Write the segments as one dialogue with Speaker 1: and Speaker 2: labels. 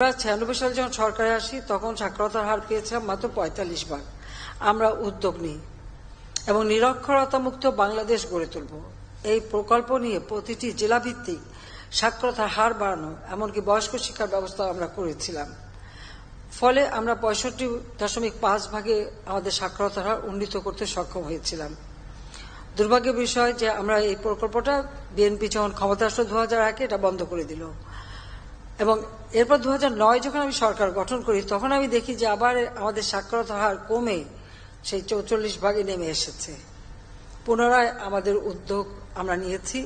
Speaker 1: আমরা ছিয়ানব্বই সালে যখন সরকারে আসি, তখন সাক্ষরতার হার পেয়েছিলাম মাত্র পঁয়তাল্লিশ ভাগ। আমরা উদ্যোগ নিই এবং নিরক্ষরতা মুক্ত বাংলাদেশ গড়ে তুলব। এই প্রকল্প নিয়ে প্রতিটি জেলাভিত্তিক সাক্ষরতার হার বাড়ানো, এমনকি বয়স্ক শিক্ষার ব্যবস্থা আমরা করেছিলাম। ফলে আমরা পঁয়ষট্টি দশমিক পাঁচ ভাগে আমাদের সাক্ষরতার হার উন্নীত করতে সক্ষম হয়েছিলাম। দুর্ভাগ্যের বিষয় যে আমরা এই প্রকল্পটা বিএনপি যখন ক্ষমতা আসলো দু হাজার একে, এটা বন্ধ করে দিল। এবং এরপর দু যখন আমি সরকার গঠন করি, তখন আমি দেখি যে আবার আমাদের সাক্ষরতার হার কমে সেই চৌচল্লিশ ভাগে নেমে এসেছে। পুনরায় আমাদের উদ্যোগ আমরা নিয়েছি।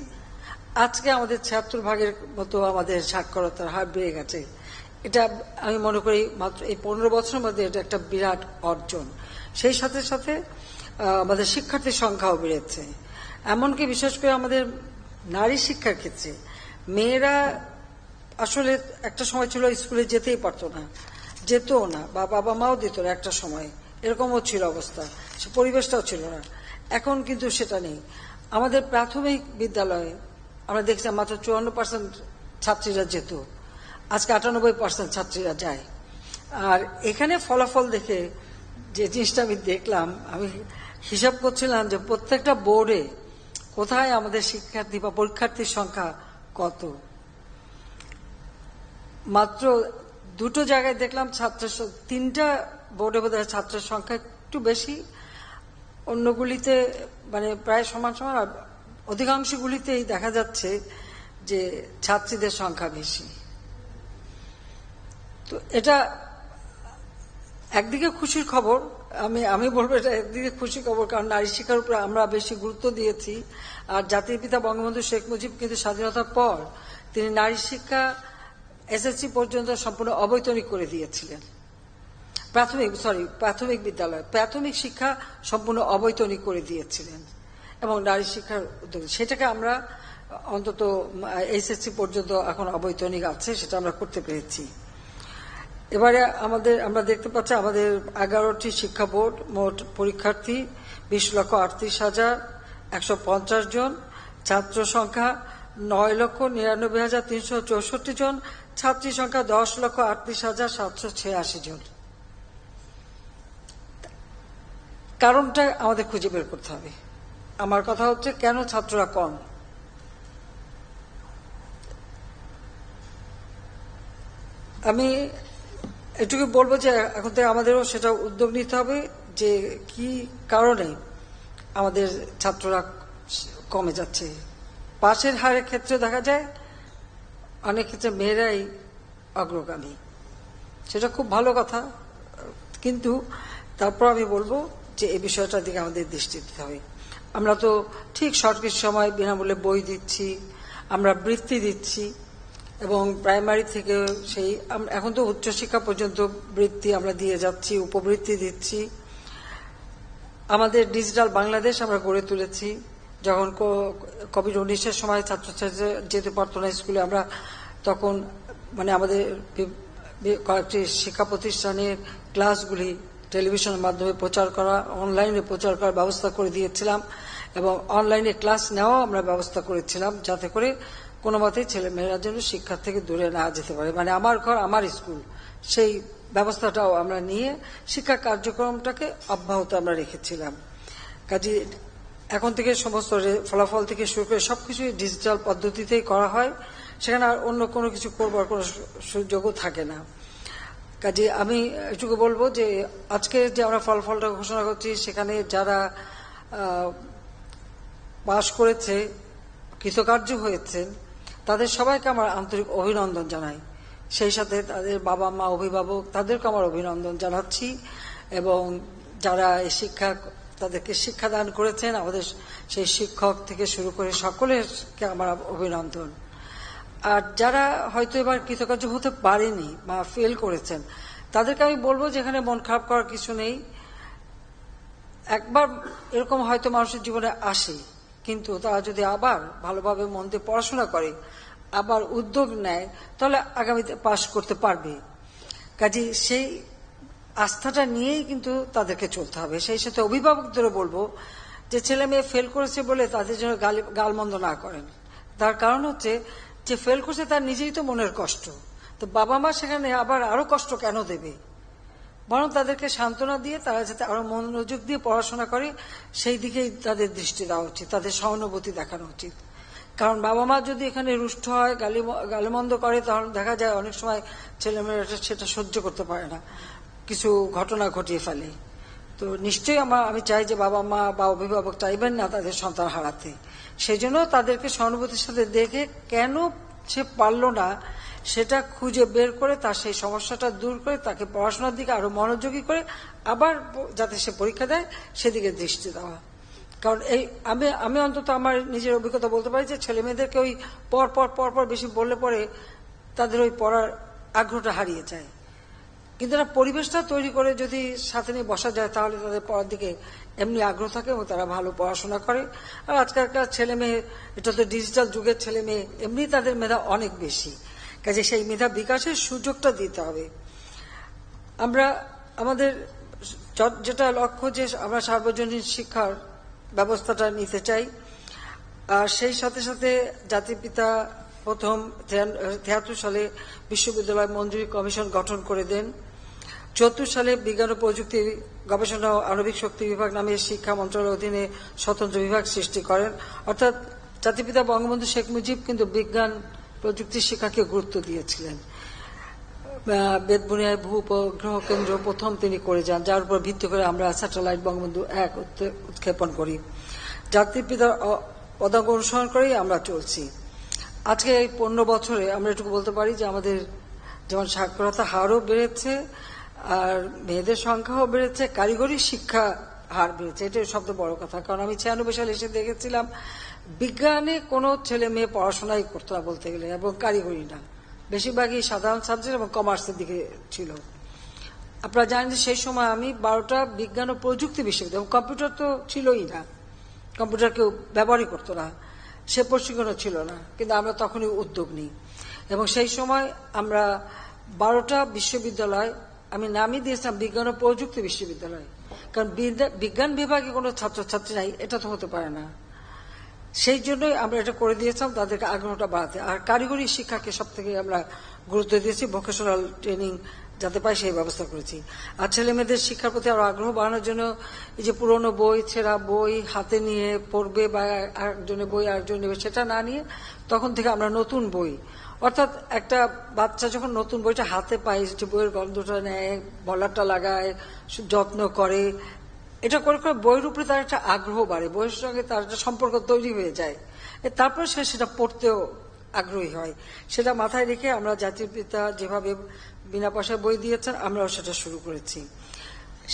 Speaker 1: আজকে আমাদের ছিয়াত্তর ভাগের মতো আমাদের সাক্ষরতার হার বেড়ে গেছে। এটা আমি মনে করি মাত্র এই পনেরো বছরের মধ্যে এটা একটা বিরাট অর্জন। সেই সাথে সাথে আমাদের শিক্ষার্থীর সংখ্যাও বেড়েছে। এমনকি বিশেষ করে আমাদের নারী শিক্ষার ক্ষেত্রে, মেয়েরা আসলে একটা সময় ছিল স্কুলে যেতেই পারতো না, যেতও না, বা বাবা মাও দিত না একটা সময়। এরকমও ছিল অবস্থা, সে পরিবেশটাও ছিল না। এখন কিন্তু সেটা নেই। আমাদের প্রাথমিক বিদ্যালয়ে, আমরা দেখছিলাম মাত্র চুয়ান্ন পার্সেন্ট ছাত্রীরা যেত। আজকে আটানব্বই পার্সেন্ট ছাত্রীরা যায়। আর এখানে ফলাফল দেখে যে জিনিসটা আমি দেখলাম, আমি হিসাব করছিলাম যে প্রত্যেকটা বোর্ডে কোথায় আমাদের শিক্ষার্থী বা পরীক্ষার্থীর সংখ্যা কত। মাত্র দুটো জায়গায় দেখলাম ছাত্র তিনটা বোর্ডে বোধ ছাত্রের সংখ্যা একটু বেশি। অন্যগুলিতে মানে প্রায় সমান সমান অধিকাংশগুলিতেই দেখা যাচ্ছে যে ছাত্রীদের সংখ্যা বেশি। তো এটা একদিকে খুশির খবর, আমি আমি বলব এটা একদিকে খুশির খবর, কারণ নারী শিক্ষার উপর আমরা বেশি গুরুত্ব দিয়েছি। আর জাতির পিতা বঙ্গবন্ধু শেখ মুজিব কিন্তু স্বাধীনতার পর তিনি নারী শিক্ষা এসএসসি পর্যন্ত সম্পূর্ণ অবৈতনিক করে দিয়েছিলেন। প্রাথমিক সরি প্রাথমিক বিদ্যালয়, প্রাথমিক শিক্ষা সম্পূর্ণ অবৈতনিক করে দিয়েছিলেন এবং নারী শিক্ষার উদ্যোগ। সেটাকে আমরা অন্তত এইচএসসি পর্যন্ত এখন অবৈতনিক আছে, সেটা আমরা করতে পেরেছি। এবারে আমাদের, আমরা দেখতে পাচ্ছি আমাদের এগারোটি শিক্ষা বোর্ড, মোট পরীক্ষার্থী বিশ লক্ষ আটত্রিশ হাজার একশো পঞ্চাশ জন, ছাত্র সংখ্যা নয় লক্ষ নিরানব্বই হাজার তিনশো চৌষট্টি জন ছাত্রী সংখ্যা দশ লক্ষ আটত্রিশ হাজার সাতশো ছিয়াশি জন। কারণটা আমাদের খুঁজে বের করতে হবে। আমার কথা হচ্ছে, কেন ছাত্ররা কম? আমি এটুকু বলব যে, এখন থেকে আমাদেরও সেটা উদ্যোগ নিতে হবে যে, কি কারণে আমাদের ছাত্ররা কমে যাচ্ছে। পাশের হারের ক্ষেত্রে দেখা যায় অনেক ক্ষেত্রে মেয়েরাই অগ্রগামী। সেটা খুব ভালো কথা, কিন্তু তারপর আমি বলব যে এই বিষয়টার দিকে আমাদের দৃষ্টি দিতে হবে। আমরা তো ঠিক সরকারি সময় বিনামূল্যে বই দিচ্ছি, আমরা বৃত্তি দিচ্ছি, এবং প্রাইমারি থেকে সেই এখন তো উচ্চশিক্ষা পর্যন্ত বৃত্তি আমরা দিয়ে যাচ্ছি, উপবৃত্তি দিচ্ছি। আমাদের ডিজিটাল বাংলাদেশ আমরা গড়ে তুলেছি। যখন কোভিড উনিশের সময় ছাত্রছাত্রীরা যেতে পারতো না স্কুলে আমরা তখন মানে আমাদের কয়েকটি শিক্ষা প্রতিষ্ঠানের ক্লাসগুলি টেলিভিশনের মাধ্যমে প্রচার করা, অনলাইনে প্রচার করার ব্যবস্থা করে দিয়েছিলাম এবং অনলাইনে ক্লাস নেওয়াও আমরা ব্যবস্থা করেছিলাম যাতে করে কোনো মতেই ছেলে মেয়েরা যেন শিক্ষা থেকে দূরে না যেতে পারে। মানে আমার ঘর, আমার স্কুল, সেই ব্যবস্থাটাও আমরা নিয়ে শিক্ষা কার্যক্রমটাকে অব্যাহত আমরা রেখেছিলাম। কাজে এখন থেকে সমস্ত ফলাফল থেকে শুরু করে সবকিছু ডিজিটাল পদ্ধতিতেই করা হয়। সেখানে আর অন্য কোনো কিছু করবার কোনো সুযোগও থাকে না। কাজে আমি এটুকু বলব যে, আজকে যে আমরা ফলাফলটা ঘোষণা করছি, সেখানে যারা পাশ করেছে, কৃতকার্য হয়েছেন তাদের সবাইকে আমার আন্তরিক অভিনন্দন জানাই। সেই সাথে তাদের বাবা মা, অভিভাবক তাদেরকে আমার অভিনন্দন জানাচ্ছি। এবং যারা এই শিক্ষা তাদেরকে শিক্ষাদান করেছেন। আমাদের সেই শিক্ষক থেকে শুরু করে সকলেরকে আমার অভিনন্দন। আর যারা হয়তো এবার কৃতকার্য হতে পারেনি বা ফেল করেছেন, তাদেরকে আমি বলব যে এখানে মন খারাপ করার কিছু নেই। একবার এরকম হয়তো মানুষের জীবনে আসে, কিন্তু তারা যদি আবার ভালোভাবে মন দিয়ে পড়াশোনা করে, আবার উদ্যোগ নেয়, তাহলে আগামীতে পাশ করতে পারবে। কাজে সেই আস্থাটা নিয়েই কিন্তু তাদেরকে চলতে হবে। সেই সাথে অভিভাবকদেরও বলব যে ছেলে মেয়ে ফেল করেছে বলে তাদের জন্য গালি- গালমন্দ না করেন। তার কারণ হচ্ছে যে ফেল করছে তার নিজেই তো মনের কষ্ট। তো বাবা মা সেখানে আবার আরও কষ্ট কেন দেবে? বরং তাদেরকে সান্ত্বনা দিয়ে তারা যাতে আরও মনোযোগ দিয়ে পড়াশোনা করে, সেই দিকেই তাদের দৃষ্টি দেওয়া উচিত, তাদের সহানুভূতি দেখানো উচিত। কারণ বাবা মা যদি এখানে রুষ্ট হয়, গালি, গালিমন্দ করে, তাহলে দেখা যায় অনেক সময় ছেলেমেয়েরা সেটা সহ্য করতে পারে না। কিছু ঘটনা ঘটিয়ে ফেলে। তো নিশ্চয়ই আমার, আমি চাই যে বাবা মা বা অভিভাবক চাইবেন না তাদের সন্তান হারাতে। সেই জন্য তাদেরকে সহানুভূতির সাথে দেখে কেন সে পারল না, সেটা খুঁজে বের করে তার সেই সমস্যাটা দূর করে তাকে পড়াশোনার দিকে আরও মনোযোগী করে আবার যাতে সে পরীক্ষা দেয়, সেদিকে দৃষ্টি দেওয়া। কারণ এই, আমি আমি অন্তত আমার নিজের অভিজ্ঞতা বলতে পারি যে ছেলে মেয়েদেরকে ওই পর পর পর পর বেশি বললে পরে তাদের ওই পড়ার আগ্রহটা হারিয়ে যায়। কিন্তু না পরিবেশটা তৈরি করে যদি সাথে নিয়ে বসা যায়, তাহলে তাদের পড়ার দিকে এমনি আগ্রহ থাকে এবং তারা ভালো পড়াশোনা করে। আর আজকালকার ছেলে মেয়ে, এটা তো ডিজিটাল যুগের ছেলে মেয়ে, এমনি তাদের মেধা অনেক বেশি। কাজে সেই মেধা বিকাশের সুযোগটা দিতে হবে। আমরা, আমাদের যেটা লক্ষ্য যে আমরা সার্বজনীন শিক্ষার ব্যবস্থাটা নিতে চাই, আর সেই সাথে সাথে জাতির পিতা প্রথম তিয়াত্তর সালে বিশ্ববিদ্যালয় মঞ্জুরি কমিশন গঠন করে দেন। চুয়াত্তর সালে বিজ্ঞান ও প্রযুক্তি গবেষণা ও আণবিক শক্তি বিভাগ নামে শিক্ষা মন্ত্রণালয়ের অধীনে স্বতন্ত্র বিভাগ সৃষ্টি করেন। অর্থাৎ জাতিপিতা বঙ্গবন্ধু শেখ মুজিব কিন্তু বিজ্ঞান, প্রযুক্তি শিক্ষাকে গুরুত্ব দিয়েছিলেন। বেদবুনিয়ায় ভূ উপগ্রহ কেন্দ্র প্রথম তিনি করে যান, যার উপর ভিত্তি করে আমরা স্যাটেলাইট বঙ্গবন্ধু এক উৎক্ষে- উৎক্ষেপণ করি। জাতির পিতার অ- পদাঙ্ক অনুসরণ করেই আমরা চলছি। আজকে এই পনেরো বছরে আমরা এটুকু বলতে পারি যে আমাদের যেমন সাক্ষরতা হারও বেড়েছে আর মেয়েদের সংখ্যাও বেড়েছে, কারিগরি শিক্ষা হার বেড়েছে এটাই সবচেয়ে বড় কথা। কারণ আমি ছিয়ানব্বই সালে এসে দেখেছিলাম, বিজ্ঞানে কোনো ছেলে মেয়ে পড়াশোনাই করতো না বলতে গেলে, এবং কারিগরি না। বেশিরভাগই সাধারণ সাবজেক্ট এবং কমার্সের দিকে ছিল। আপনারা জানেন যে সেই সময় আমি বারোটা বিজ্ঞান ও প্রযুক্তি বিশ্ববিদ্যালয়, এবং কম্পিউটার তো ছিলই না। কম্পিউটার কেউ ব্যবহারই করতো না, সে প্রশিক্ষণও ছিল না, কিন্তু আমরা তখনই উদ্যোগ নিই। এবং সেই সময় আমরা বারোটা বিশ্ববিদ্যালয় আমি নামই দিয়েছিলাম বিজ্ঞান ও প্রযুক্তি বিশ্ববিদ্যালয়। কারণ বিজ্ঞান বিভাগে কোনো ছাত্রছাত্রী নাই, এটা তো হতে পারে না। সেই জন্যই আমরা এটা করে দিয়েছিলাম, তাদেরকে আগ্রহটা বাড়াতে। আর কারিগরি শিক্ষাকে সব থেকে আমরা গুরুত্ব দিয়েছি ভোকেশনাল ট্রেনিং যাতে পাই সেই ব্যবস্থা করেছি। আর ছেলে মেয়েদের শিক্ষার প্রতি আরও আগ্রহ বাড়ানোর জন্য এই যে পুরনো বই, ছেঁড়া বই হাতে নিয়ে পড়বে বা একজনের বই আরেকজন নেবে, সেটা না নিয়ে তখন থেকে আমরা নতুন বই অর্থাৎ একটা বাচ্চা যখন নতুন বইটা হাতে পায়, যে বইয়ের গন্ধটা নেয়, বলারটা লাগায়, যত্ন করে, এটা করে করে বইয়ের উপরে তার একটা আগ্রহ বাড়ে, বইয়ের সঙ্গে তার একটা সম্পর্ক তৈরি হয়ে যায়। তারপর সে সেটা পড়তেও আগ্রহী হয়। সেটা মাথায় রেখে আমরা জাতির পিতা যেভাবে বিনা পয়সায় বই দিয়েছেন, আমরাও সেটা শুরু করেছি।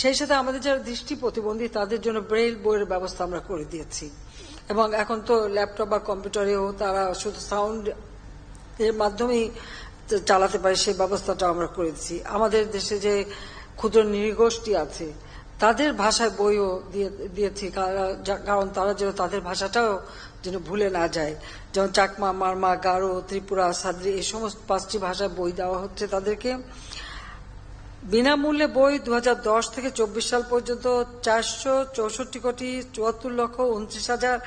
Speaker 1: সেই সাথে আমাদের যারা দৃষ্টি প্রতিবন্ধী, তাদের জন্য ব্রেইল বইয়ের ব্যবস্থা আমরা করে দিয়েছি। এবং এখন তো ল্যাপটপ বা কম্পিউটারেও তারা শুধু সাউন্ড এর মাধ্যমেই চালাতে পারে, সেই ব্যবস্থাটা আমরা করে দিচ্ছি আমাদের দেশে যে ক্ষুদ্র নৃগোষ্ঠী আছে, তাদের ভাষায় বইও দিয়ে- দিয়েছি। কারা- কারণ তারা যেন তাদের ভাষাটাও যেন ভুলে না যায়। যেমন চাকমা, মারমা, গারো, ত্রিপুরা, সাদ্রি, এই সমস্ত পাঁচটি ভাষায় বই দেওয়া হচ্ছে তাদেরকে। বিনামূল্যে বই দু হাজার দশ থেকে চব্বিশ সাল পর্যন্ত চারশো চৌষট্টি কোটি চুয়াত্তর লক্ষ উনত্রিশ হাজার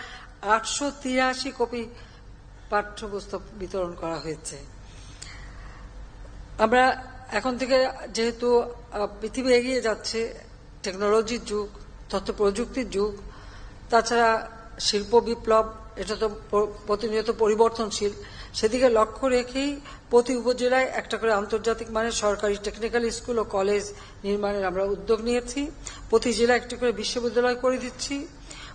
Speaker 1: আটশো তিরাশি কপি পাঠ্যপুস্তক বিতরণ করা হয়েছে। আমরা এখন থেকে যেহেতু পৃথিবী এগিয়ে যাচ্ছে টেকনোলজির যুগ, তথ্য প্রযুক্তির যুগ, তাছাড়া শিল্প বিপ্লব, এটা তো প্রতিনিয়ত পরিবর্তনশীল, সেদিকে লক্ষ্য রেখেই প্রতি উপজেলায় একটা করে আন্তর্জাতিক মানের সরকারি টেকনিক্যাল স্কুল ও কলেজ নির্মাণের আমরা উদ্যোগ নিয়েছি। প্রতি জেলায় একটি করে বিশ্ববিদ্যালয় করে দিচ্ছি।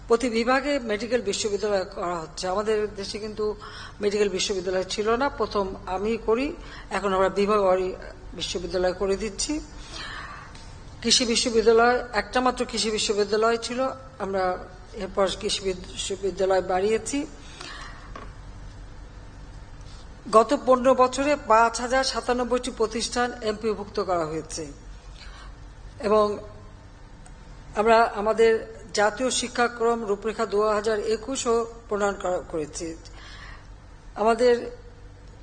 Speaker 1: প্রতি বিভাগে মেডিকেল বিশ্ববিদ্যালয় করা হচ্ছে। আমাদের দেশে কিন্তু মেডিকেল বিশ্ববিদ্যালয় ছিল না। প্রথম আমি করি, এখন আমরা বিভাগবাড়ি বিশ্ববিদ্যালয় করে দিচ্ছি। কৃষি বিশ্ববিদ্যালয়, একটা মাত্র কৃষি বিশ্ববিদ্যালয় ছিল। আমরা এরপর কৃষি বিশ্ববিদ্যালয় বাড়িয়েছি। গত পনেরো বছরে পাঁচ হাজার সাতানব্বইটি প্রতিষ্ঠান এমপিভুক্ত করা হয়েছে। এবং আমরা আমাদের জাতীয় শিক্ষাক্রম রূপরেখা দু হাজার একুশও প্রণয়ন করা- করেছি। আমাদের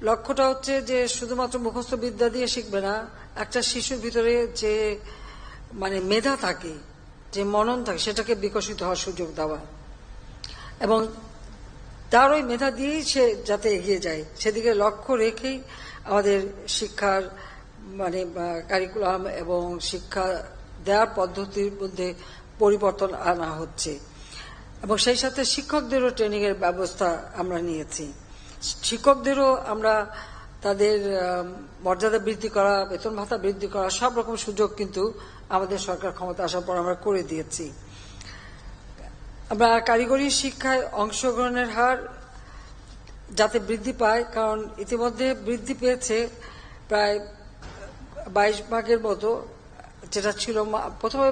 Speaker 1: লক্ষ্যটা হচ্ছে যে শুধুমাত্র মুখস্থ বিদ্যা দিয়ে শিখবে না, একটা শিশুর ভিতরে যে মানে মেধা থাকে, যে মনন থাকে, সেটাকে বিকশিত হওয়ার সুযোগ দেওয়া। এবং তার ওই মেধা দিয়েই সে যাতে এগিয়ে যায়, সেদিকে লক্ষ্য রেখেই আমাদের শিক্ষার মানে কারিকুলাম এবং শিক্ষা দেওয়ার পদ্ধতির মধ্যে পরিবর্তন আনা হচ্ছে। এবং সেই সাথে শিক্ষকদেরও ট্রেনিং এর ব্যবস্থা আমরা নিয়েছি। শিক্ষকদেরও আমরা তাদের মর্যাদা বৃদ্ধি করা, বেতন ভাতা বৃদ্ধি করা, সব রকম সুযোগ কিন্তু আমাদের সরকার ক্ষমতা আসার পর আমরা করে দিয়েছি। আমরা কারিগরি শিক্ষায় অংশগ্রহণের হার যাতে বৃদ্ধি পায়, কারণ ইতিমধ্যে বৃদ্ধি পেয়েছে প্রায় বাইশ ভাগের মতো যেটা ছিল প্রথমে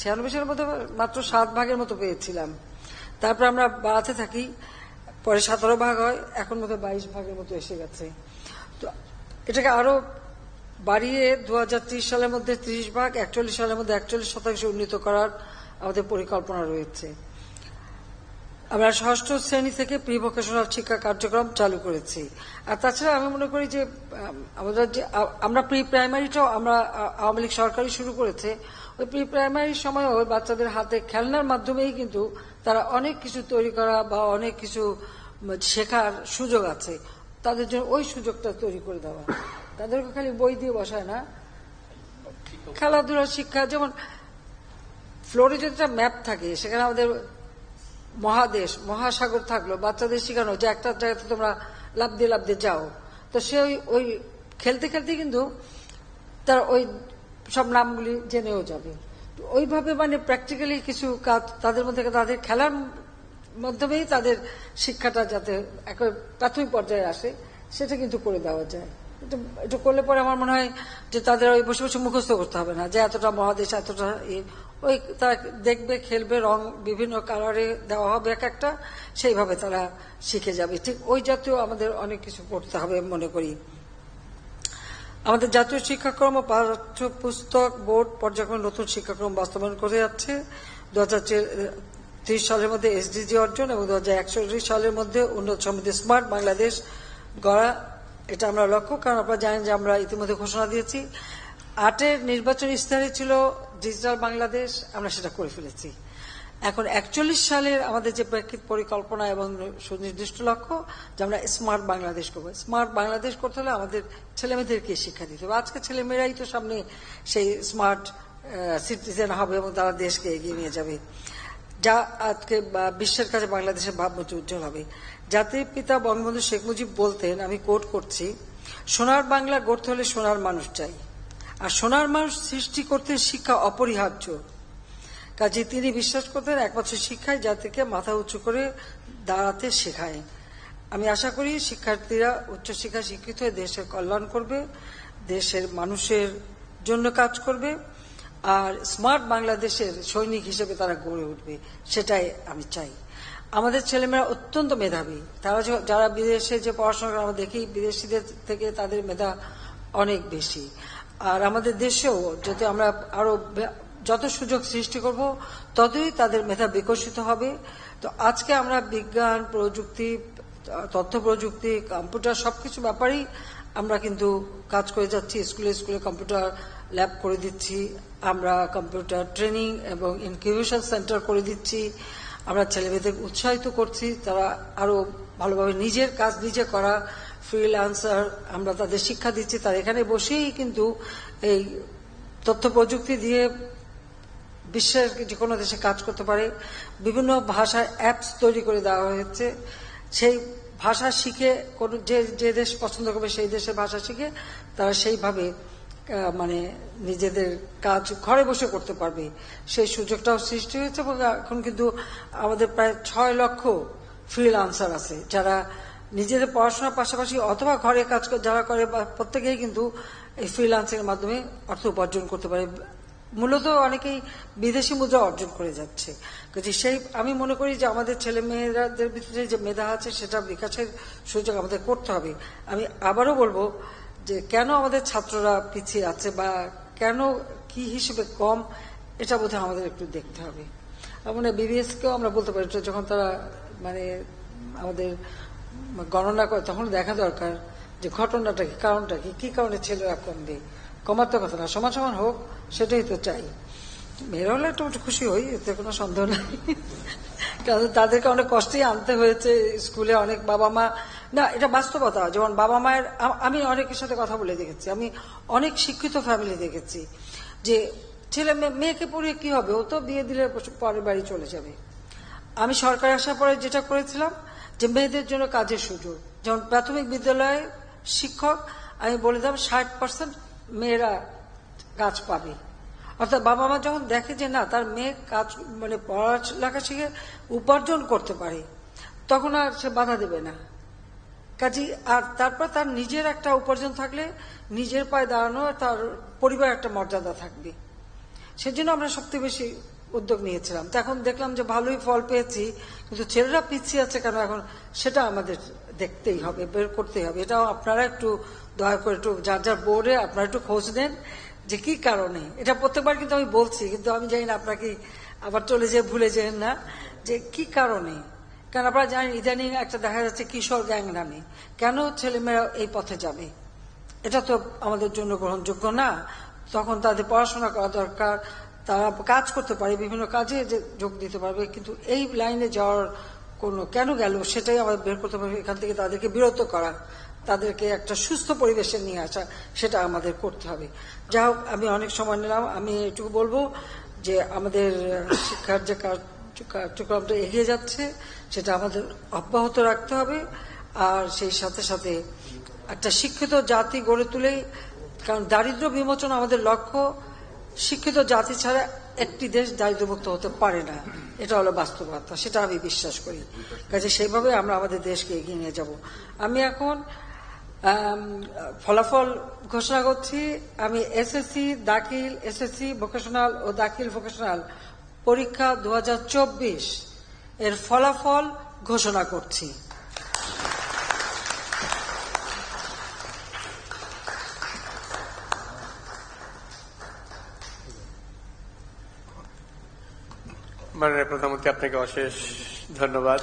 Speaker 1: ছিয়ানব্বই সালের মধ্যে মাত্র সাত ভাগের মতো পেয়েছিলাম। তারপর আমরা বাড়াতে থাকি, পরে সতেরো ভাগ হয়, এখন মতো বাইশ ভাগের মতো এসে গেছে। তো এটাকে আরও বাড়িয়ে দুহাজার ত্রিশ সালের মধ্যে ত্রিশ ভাগ, একচল্লিশ সালের মধ্যে একচল্লিশ শতাংশ উন্নীত করার আমাদের পরিকল্পনা রয়েছে। আমরা ষষ্ঠ শ্রেণি থেকে প্রি ভোকেশনাল শিক্ষা কার্যক্রম চালু করেছি। আর তাছাড়া আমি মনে করি যে আমাদের যে আমরা প্রি প্রাইমারিটাও আমরা আওয়ামী লীগ সরকারই শুরু করেছে। ওই প্রি প্রাইমারির সময় ওই বাচ্চাদের হাতে খেলনার মাধ্যমেই কিন্তু তারা অনেক কিছু তৈরি করা বা অনেক কিছু শেখার সুযোগ আছে। তাদের জন্য ওই সুযোগটা তৈরি করে দেওয়া। তাদেরকে খালি বই দিয়ে বসায় না। খেলাধুলা শিক্ষা, যেমন ফ্লোরে যদি ম্যাপ থাকে, সেখানে আমাদের মহাদেশ, মহাসাগর থাকল, বাচ্চাদের শেখানো যে একটা জায়গাতে তোমরা লাভ দিয়ে লাভ দিয়ে যাও তো সে ওই ওই খেলতে খেলতে কিন্তু তার ওই সব নামগুলি জেনেও যাবে ওইভাবে মানে প্র্যাকটিক্যালি কিছু কাজ তাদের মধ্যে, তাদের খেলার মাধ্যমেই তাদের শিক্ষাটা যাতে একেবারে প্রাথমিক পর্যায়ে আসে, সেটা কিন্তু করে দেওয়া যায় এটা করলে পরে আমার মনে হয় যে তাদের ওই বসে বসে মুখস্থ করতে হবে না, যে এতটা মহাদেশ, এতটা। ওই তারা দেখবে, খেলবে, রং বিভিন্ন কালারে দেওয়া হবে এক একটা, সেইভাবে তারা শিখে যাবে। ঠিক ওই জাতীয় আমাদের অনেক কিছু করতে হবে মনে করি। আমাদের জাতীয় শিক্ষাক্রম ও পাঠ্যপুস্তক বোর্ড পর্যায়ক্রমে নতুন শিক্ষাক্রম বাস্তবায়ন করে যাচ্ছে। দু ত্রিশ সালের মধ্যে এসডিজি অর্জন এবং দু সালের মধ্যে উন্নত সমৃদ্ধি স্মার্ট বাংলাদেশ গড়া, এটা আমরা লক্ষ্য। কারণ আপনারা জানেন যে আমরা ইতিমধ্যে ঘোষণা দিয়েছি আটের নির্বাচনী ইস্তাহারে ছিল ডিজিটাল বাংলাদেশ, আমরা সেটা করে ফেলেছি। এখন একচল্লিশ সালের আমাদের যে পরিকল্পনা এবং সুনির্দিষ্ট লক্ষ্য যে আমরা স্মার্ট বাংলাদেশ করব। স্মার্ট বাংলাদেশ করতে হলে আমাদের ছেলেমেয়েদেরকে শিক্ষা দিতে হবে। আজকে ছেলেমেয়েরাই তো সামনে সেই স্মার্ট সিটিজেন হবে এবং তারা দেশকে এগিয়ে নিয়ে যাবে। যা আজকে বিশ্বের কাছে বাংলাদেশের ভাবমূর্তি উজ্জ্বল হবে। জাতির পিতা বঙ্গবন্ধু শেখ মুজিব বলতেন, আমি কোট করছি, সোনার বাংলা গড়তে হলে সোনার মানুষ চাই। আর সোনার মানুষ সৃষ্টি করতে শিক্ষা অপরিহার্য। কাজে তিনি বিশ্বাস করতেন একমাত্র শিক্ষায় জাতিকে মাথা উঁচু করে দাঁড়াতে শেখায়। আমি আশা করি শিক্ষার্থীরা উচ্চশিক্ষা শিক্ষিত হয়ে দেশের কল্যাণ করবে, দেশের মানুষের জন্য কাজ করবে, আর স্মার্ট বাংলাদেশের সৈনিক হিসেবে তারা গড়ে উঠবে, সেটাই আমি চাই। আমাদের ছেলেমেয়েরা অত্যন্ত মেধাবী। তারা যারা বিদেশে যে পড়াশোনা করে, আমরা দেখি বিদেশিদের থেকে তাদের মেধা অনেক বেশি। আর আমাদের দেশেও যদি আমরা আরও যত সুযোগ সৃষ্টি করব, ততই তাদের মেধা বিকশিত হবে। তো আজকে আমরা বিজ্ঞান, প্রযুক্তি, তথ্য প্রযুক্তি, কম্পিউটার সবকিছু ব্যাপারেই আমরা কিন্তু কাজ করে যাচ্ছি। স্কুলে স্কুলে কম্পিউটার ল্যাব করে দিচ্ছি। আমরা কম্পিউটার ট্রেনিং এবং ইনকিউবেশন সেন্টার করে দিচ্ছি। আমরা ছেলেমেয়েদের উৎসাহিত করছি। তারা আরও ভালোভাবে নিজের কাজ নিজে করা ফ্রিল্যান্সার আমরা তাদের শিক্ষা দিচ্ছি, তারা এখানে বসেই কিন্তু এই তথ্য প্রযুক্তি দিয়ে বিশ্বের যে কোনো দেশে কাজ করতে পারে। বিভিন্ন ভাষায় অ্যাপস তৈরি করে দেওয়া হয়েছে। সেই ভাষা শিখে কোন যে যে দেশ পছন্দ করবে সেই দেশের ভাষা শিখে তারা সেইভাবে মানে নিজেদের কাজ ঘরে বসে করতে পারবে। সেই সুযোগটাও সৃষ্টি হয়েছে এবং এখন কিন্তু আমাদের প্রায় ছয় লক্ষ ফ্রিলান্সার আছে, যারা নিজেদের পড়াশোনার পাশাপাশি অথবা ঘরে কাজ যারা করে প্রত্যেকেই কিন্তু এই ফ্রিলান্সিং এর মাধ্যমে অর্থ উপার্জন করতে পারে। মূলত অনেকেই বিদেশি মুদ্রা অর্জন করে যাচ্ছে। সেই, আমি মনে করি যে আমাদের ছেলে মেয়েরাদের ভিতরে যে মেধা আছে, সেটা বিকাশের সুযোগ আমাদের করতে হবে। আমি আবারও বলব যে কেন আমাদের ছাত্ররা পিছিয়ে আছে বা কেন কি হিসেবে কম, এটা বোধহয় আমাদের একটু দেখতে হবে। মানে বিবিএস কেও আমরা বলতে পারি, যখন তারা মানে আমাদের গণনা করে, তখন দেখা দরকার যে ঘটনাটা কি, কারণটা কি কি কারণে ছেলেরা কমবে কমার তো কথা না, সমান সমান হোক, সেটাই তো চাই। মেয়েরা হলে একটু খুশি হই, এতে কোনো সন্দেহ নাই। কারণ তাদেরকে অনেক কষ্টেই আনতে হয়েছে স্কুলে, অনেক বাবা মা। না, এটা বাস্তবতা, যেমন বাবা মায়ের, আমি অনেকের সাথে কথা বলে দেখেছি, আমি অনেক শিক্ষিত ফ্যামিলি দেখেছি, যে ছেলে মেয়ে- মেয়েকে পড়িয়ে কি হবে? ও তো বিয়ে দিলে পরের বাড়ি চলে যাবে। আমি সরকার আসার পরে যেটা করেছিলাম যে মেয়েদের জন্য কাজের সুযোগ। যেমন প্রাথমিক বিদ্যালয়ে শিক্ষক, আমি বলে দিলাম ষাট পার্সেন্ট মেয়েরা কাজ পাবে। অর্থাৎ বাবা মা যখন দেখে যে না, তার মেয়ে কাজ মানে পড়ালেখা শিখে উপার্জন করতে পারে, তখন আর সে বাধা দেবে না। কাজী আর তারপর তার নিজের একটা উপার্জন থাকলে নিজের পায়ে দাঁড়ানো তার পরিবার একটা মর্যাদা থাকবে। সেজন্য আমরা সবথেকে বেশি উদ্যোগ নিয়েছিলাম। এখন দেখলাম যে ভালোই ফল পেয়েছি, কিন্তু ছেলেরা পিছিয়ে আছে কেন? এখন সেটা আমাদের দেখতেই হবে, বের করতেই হবে। এটাও আপনারা একটু দয়া করে একটু, যার যার বোর্ডে আপনারা একটু খোঁজ নেন যে কি কারণে। এটা প্রত্যেকবার কিন্তু আমি বলছি, কিন্তু আমি জানি না আপনাকে আবার চলে যেয়ে ভুলে যেন না যে কি কারণে। কারণ আপনারা জানেন, ইদানিং একটা দেখা যাচ্ছে কিশোর গ্যাং নামে। কেন ছেলেমেয়েরা এই পথে যাবে? এটা তো আমাদের জন্য গ্রহণযোগ্য না। তখন তাদের পড়াশোনা করা দরকার তারা কাজ করতে পারে, বিভিন্ন কাজে যোগ দিতে পারবে, কিন্তু এই লাইনে যাওয়ার কোনো কেন গেল সেটাই আমাদের বের করতে পারবে এখান থেকে তাদেরকে বিরত করা, তাদেরকে একটা সুস্থ পরিবেশে নিয়ে আসা, সেটা আমাদের করতে হবে। যা হোক, আমি অনেক সময় নিলাম। আমি এটুকু বলব যে আমাদের শিক্ষার যে কার্য- কার্যক্রমটা এগিয়ে যাচ্ছে, সেটা আমাদের অব্যাহত রাখতে হবে। আর সেই সাথে সাথে একটা শিক্ষিত জাতি গড়ে তুলেই কারণ দারিদ্র বিমোচন আমাদের লক্ষ্য। শিক্ষিত জাতি ছাড়া একটি দেশ দারিদ্রমুক্ত হতে পারে না। এটা হলো বাস্তবতা, সেটা আমি বিশ্বাস করি। কাজে সেইভাবে আমরা আমাদের দেশকে এগিয়ে নিয়ে যাব। আমি এখন ফলাফল ঘোষণা করছি। আমি এসএসসি দাখিল এসএসসি ভোকেশনাল ও দাখিল ভোকেশনাল পরীক্ষা দু হাজার চব্বিশ এর ফলাফল ঘোষণা করছি।
Speaker 2: মাননীয় প্রধানমন্ত্রী আপনাকে অশেষ ধন্যবাদ।